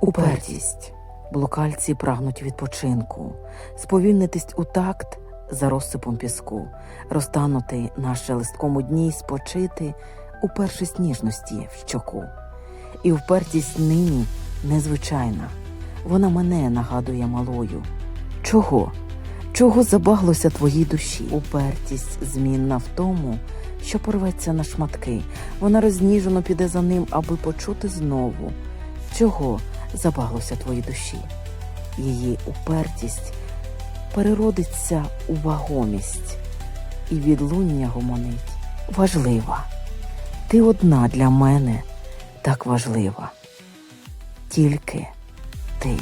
Упертість. Блукальці прагнуть відпочинку, сповільнитись у такт за розсипом піску, розтанути на шелесткому дні спочити у першість ніжності в щоку. І впертість нині незвичайна. Вона мене нагадує малою. Чого? Чого забаглося твоїй душі? Упертість змінна в тому, що порветься на шматки. Вона розніжено піде за ним, аби почути знову. Чого забаглося твоїй душі? Її упертість переродиться у вагомість, і відлуння гомонить. Важлива. Ти одна для мене так важлива. Тільки ти.